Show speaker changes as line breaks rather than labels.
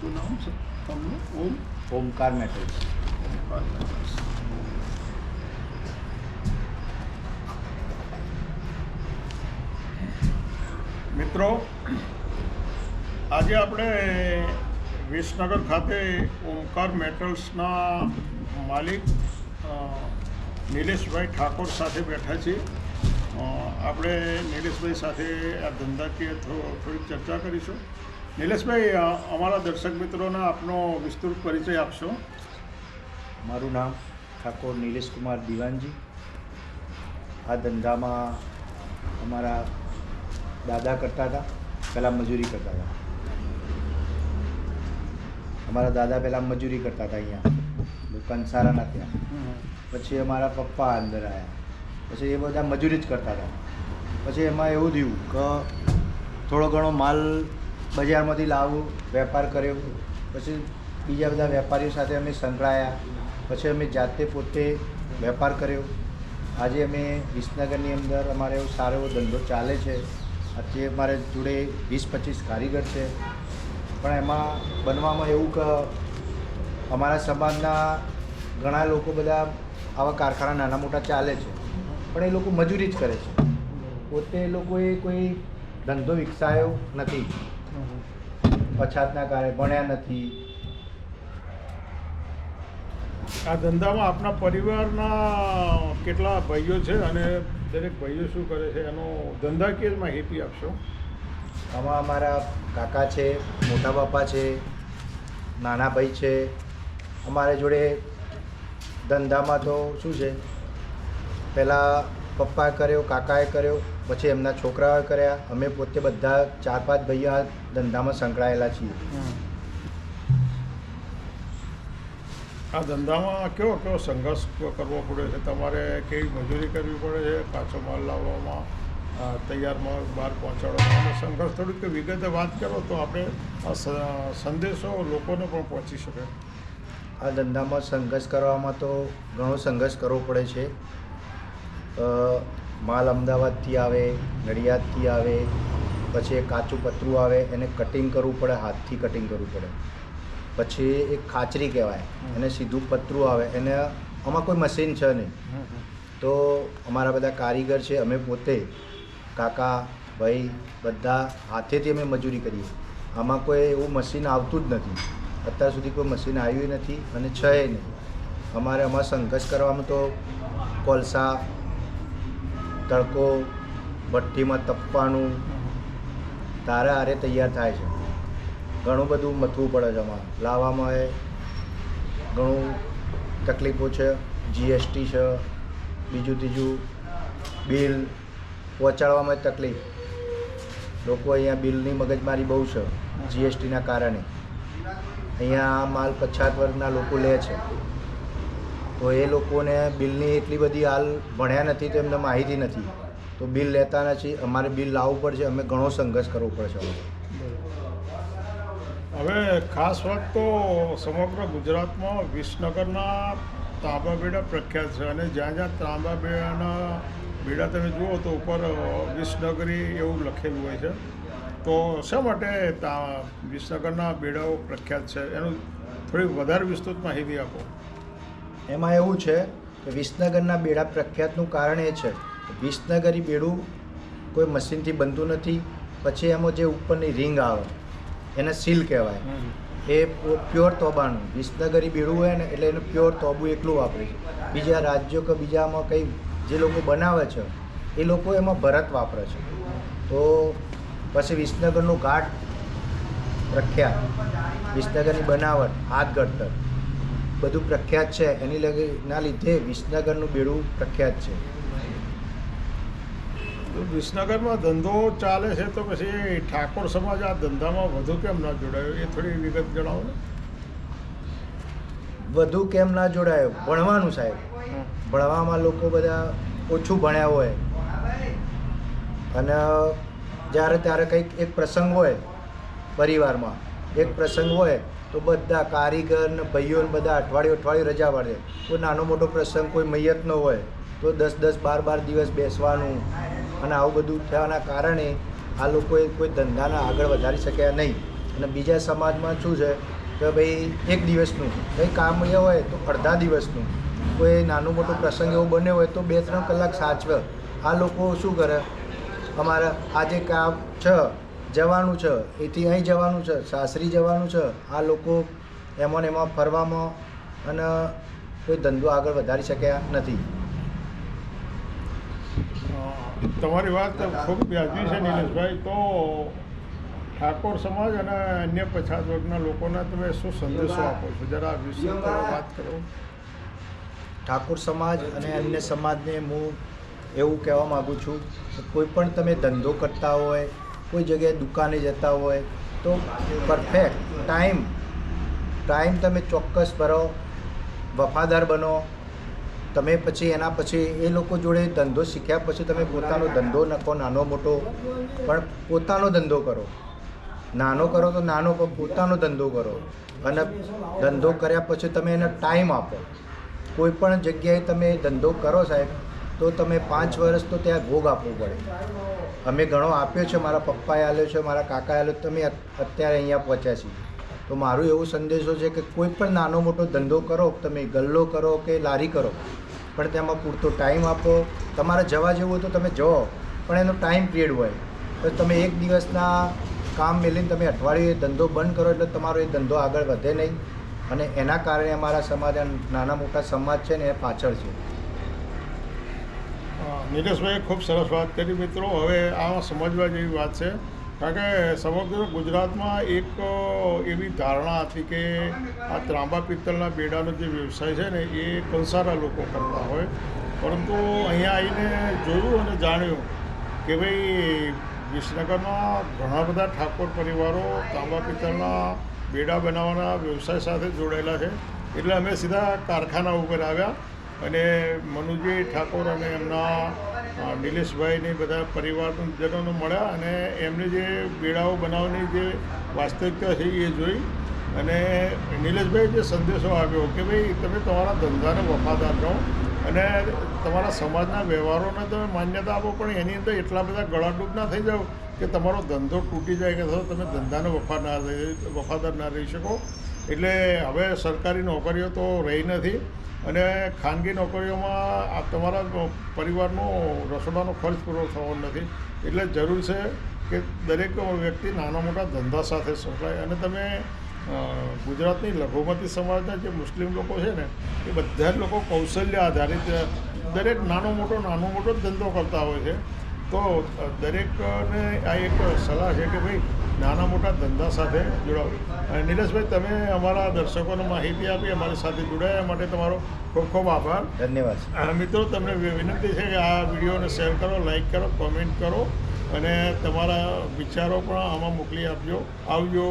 શું નામ છે તમને? ઓમ?
ઓમકાર મેટલ્સ
ઓમકાર. મિત્રો આજે આપણે વિસનગર ખાતે ઓમકાર મેટલ્સના માલિક નિલેશભાઈ ઠાકોર સાથે બેઠા છીએ. આપણે નિલેશભાઈ સાથે આ ધંધાકીય થોડીક ચર્ચા કરીશું. નિલેશભાઈ અમારા દર્શક મિત્રોને આપનો વિસ્તૃત પરિચય આપશો.
મારું નામ ઠાકોર નિલેશ કુમાર દિવાનજી. આ ધંધામાં અમારા દાદા કરતા હતા, પહેલાં મજૂરી કરતા હતા. અમારા દાદા પહેલાં મજૂરી કરતા હતા અહીંયા કંસારાના ત્યાં પછી અમારા પપ્પા અંદર આવ્યા પછી એ બધા મજૂરી જ કરતા હતા. પછી એમાં એવું થયું કે થોડો ઘણો માલ બજારમાંથી લાવવું વેપાર કર્યો. પછી બીજા બધા વેપારીઓ સાથે અમે સંકળાયા. પછી અમે જાતે પોતે વેપાર કર્યો. આજે અમે વિસનગરની અંદર અમારે એવો સારો એવો ધંધો ચાલે છે. આજે અમારે જોડે વીસ પચીસ કારીગર છે. પણ એમાં બનવામાં એવું કે અમારા સમાજના ઘણા લોકો બધા આવા કારખાના નાના મોટા ચાલે છે. પણ એ લોકો મજૂરી જ કરે છે. પોતે લોકોએ કોઈ ધંધો વિકસાયો નથી. પછાતના કારણે ભણ્યા નથી.
આ ધંધામાં આપણા પરિવારના કેટલા ભાઈઓ છે અને દરેક ભાઈઓ શું કરે છે? એનો ધંધાકીય માહિતી આપશો?
આમાં અમારા કાકા છે મોટા બાપા છે નાના ભાઈ છે. અમારે જોડે ધંધામાં તો શું છે? પહેલાં પપ્પાએ કર્યો કાકાએ કર્યો. પછી એમના છોકરાઓએ કર્યા. અમે પોતે બધા ચાર પાંચ ભાઈઓ આ ધંધામાં સંકળાયેલા છીએ.
આ ધંધામાં કેવો કેવો સંઘર્ષ કરવો પડે છે? તમારે કેવી મજૂરી કરવી પડે છે? કાચો માલ લાવવામાં તૈયાર માલ બહાર પહોંચાડવામાં? સંઘર્ષ થોડીક વિગતે વાત કરો તો આપણે આ સંદેશો લોકોને પણ પહોંચી શકે.
આ ધંધામાં સંઘર્ષ કરવામાં તો ઘણો સંઘર્ષ કરવો પડે છે. માલ અમદાવાદથી આવે નડિયાદથી આવે પછી એ કાચું પતરું આવે એને કટિંગ કરવું પડે હાથથી કટિંગ કરવું પડે. પછી એક ખાચરી કહેવાય એને સીધું પતરું આવે એને આમાં કોઈ મશીન છે નહીં. તો અમારા બધા કારીગર છે અમે પોતે કાકા ભાઈ બધા હાથેથી અમે મજૂરી કરીએ. આમાં કોઈ એવું મશીન આવતું જ નથી. અત્યાર સુધી કોઈ મશીન આવ્યું નથી અને છે નહીં. અમારે આમાં સંઘર્ષ કરવામાં તો કોલસા તડકો ભઠ્ઠીમાં તપવાનું, તારે હારે તૈયાર થાય છે. ઘણું બધું મથવું પડે છે આમાં. લાવવામાં એ ઘણું તકલીફો છે. જીએસટી છે, બીજું ત્રીજું બિલ, પહોંચાડવામાં તકલીફ. લોકો અહીંયા બિલની મગજમારી બહુ છે જીએસટીના કારણે. અહીંયા આ માલ પછાત વર્ગના લોકો લે છે. તો એ લોકોને બિલની એટલી બધી હાલ ભણ્યા નથી તો એમને માહિતી નથી. તો બિલ લેતા નથી, અમારે બિલ લાવવું પડશે, અમે ઘણો સંઘર્ષ કરવો પડશે
હવે ખાસ વાત તો સમગ્ર ગુજરાતમાં વિસનગરના તાંબા બેડા પ્રખ્યાત છે અને જ્યાં જ્યાં તાંબા બેડાના બેડા તમે જુઓ તો ઉપર વિસનગરી એવું લખેલું હોય છે. તો શા માટે તા વિસનગરના બેડાઓ પ્રખ્યાત છે? એનું થોડી વધારે વિસ્તૃત માહિતી આપો.
એમાં એવું છે કે વિસનગરના બેડા પ્રખ્યાતનું કારણ એ છે કે વિસનગરી બેડું કોઈ મશીનથી બનતું નથી. પછી એમાં જે ઉપરની રિંગ આવે એને સીલ કહેવાય. એ પ્યોર તોબાનું વિસનગરી બેડું હોય ને એટલે એનું પ્યોર તોબું એકલું વાપરે છે. બીજા રાજ્યો કે બીજામાં કંઈ જે લોકો બનાવે છે એ લોકો એમાં ભરત વાપરે છે. તો પછી વિસનગરનું ઘાટ પ્રખ્યાત વિસનગરની બનાવટ હાથ ઘડતર બધું પ્રખ્યાત છે. એની લગીના લીધે વિસનગરનું બેડું પ્રખ્યાત છે.
વિસનગરમાં ધંધો ચાલે છે તો પછી ઠાકોર સમાજ આ ધંધામાં વધુ કેમ ના જોડાયો? એ થોડી વિગત જણાવો ને.
વધુ કેમ ના જોડાયો? ભણવાનું સાહેબ. ભણવામાં લોકો બધા ઓછું ભણ્યા હોય. અને જ્યારે ત્યારે કંઈક એક પ્રસંગ હોય પરિવારમાં. એક પ્રસંગ હોય તો બધા કારીગર ને ભાઈઓ બધા અઠવાડિયું અઠવાડિયું રજા પાડે. કોઈ નાનો મોટો પ્રસંગ, કોઈ મૈયતનો હોય, તો દસ દસ બાર બાર દિવસ બેસવાનું. અને આવું બધું થવાના કારણે આ લોકોએ કોઈ ધંધાને આગળ વધારી શક્યા નહીં. અને બીજા સમાજમાં શું છે કે ભાઈ એક દિવસનું કંઈ કામ એ હોય તો અડધા દિવસનું. કોઈ નાનું મોટું પ્રસંગ એવો બન્યો હોય તો બે ત્રણ કલાક સાચવે. આ લોકો શું કરે? અમારે આજે કામ છે જવાનું છે એથી અહીં જવાનું છે સાસરી જવાનું છે આ લોકો એમાં ને એમાં ફરવામાં અને કોઈ ધંધો આગળ વધારી શક્યા નથી.
તમારી વાત ખૂબ વ્યાજબી છે નિલેશભાઈ. તો ઠાકોર સમાજ અને અન્ય પછાત વર્ગના લોકોને તમે શું સંદેશો આપો છો? જરા વિશે વાત કરો.
ઠાકોર સમાજ અને અન્ય સમાજને હું એવું કહેવા માગું છું કે કોઈ પણ તમે ધંધો કરતા હોય કોઈ જગ્યાએ દુકાને જતા હોય તો પરફેક્ટ ટાઈમ ટાઈમ તમે ચોક્કસ ભરો, વફાદાર બનો. તમે પછી એના પછી એ લોકો જોડે ધંધો શીખ્યા પછી તમે પોતાનો ધંધો નખો, નાનો મોટો, પણ પોતાનો ધંધો કરો. નાનો કરો તો નાનો, પણ પોતાનો ધંધો કરો. અને ધંધો કર્યા પછી તમે એને ટાઈમ આપો. કોઈ પણ જગ્યાએ તમે ધંધો કરો સાહેબ, તો તમે પાંચ વર્ષ તો ત્યાં ભોગ આપવો પડે. અમે ઘણો આપ્યો છે, મારા પપ્પાએ આપ્યો છે, મારા કાકાએ આપ્યો તમે અત્યારે અહીંયા પહોંચ્યા છીએ. તો મારું એવો સંદેશો છે કે કોઈ પણ નાનો મોટો ધંધો કરો, તમે ગલ્લો કરો કે લારી કરો, પણ તેમાં પૂરતો ટાઈમ આપો. તમારે જવા જેવું હોય તો તમે જાઓ, પણ એનો ટાઈમ પિરિયડ હોય. તો તમે એક દિવસના કામ મેળવીને તમે અઠવાડિયે ધંધો બંધ કરો એટલે તમારો એ ધંધો આગળ વધે નહીં. અને એના કારણે અમારા સમાજ નાના મોટા સમાજ છે ને, એ પાછળ છે.
નિલેશભાઈએ ખૂબ સરસ વાત કરી મિત્રો. હવે આ સમજવા જેવી વાત છે. કારણ કે સમગ્ર ગુજરાતમાં એક એવી ધારણા હતી કે આ ત્રાંબા પિત્તળના બેડાનો જે વ્યવસાય છે ને એ કંસારા લોકો કરતા હોય. પરંતુ અહીંયા આવીને જોયું અને જાણ્યું કે ભાઈ વિસનગરમાં ઘણા બધા ઠાકોર પરિવારો તાંબા પિત્તળના બેડા બનાવવાના વ્યવસાય સાથે જોડાયેલા છે. એટલે અમે સીધા કારખાના ઉપર આવ્યા. અને મનુજી ઠાકોર અને એમના નિલેશભાઈને બધા પરિવારજનોને મળ્યા અને એમને જે બેડાઓ બનાવવાની જે વાસ્તવિકતા છે એ જોઈ અને નિલેશભાઈ જે સંદેશો આવ્યો કે ભાઈ, તમે તમારા ધંધાને વફાદાર રહો અને તમારા સમાજના વ્યવહારોને તમે માન્યતા આપો, પણ એની અંદર એટલા બધા ગળાડૂબ ના થઈ જાઓ કે તમારો ધંધો તૂટી જાય કે તમે ધંધાને વફા ના વફાદાર ના રહી શકો. એટલે હવે સરકારી નોકરીઓ તો રહી નથી. અને ખાનગી નોકરીઓમાં આ તમારા પરિવારનો રસોડાનો ખર્ચ પૂરો થવાનો નથી. એટલે જરૂર છે કે દરેક વ્યક્તિ નાના મોટા ધંધા સાથે સંકળાય. અને તમે ગુજરાતની લઘુમતી સમાજના જે મુસ્લિમ લોકો છે ને, એ બધા જ લોકો કૌશલ્ય આધારિત, દરેક નાનો મોટો નાનો મોટો ધંધો કરતા હોય છે. તો દરેકને આ એક સલાહ છે કે ભાઈ નાના મોટા ધંધા સાથે જોડાવો અને નિલેશભાઈ તમે અમારા દર્શકોને માહિતી આપી અમારી સાથે જોડાયા માટે તમારો ખૂબ ખૂબ આભાર.
ધન્યવાદ
મિત્રો તમને વિનંતી છે કે આ વિડીયોને શેર કરો લાઇક કરો કોમેન્ટ કરો અને તમારા વિચારો પણ આમાં મોકલી આપજો. આવજો.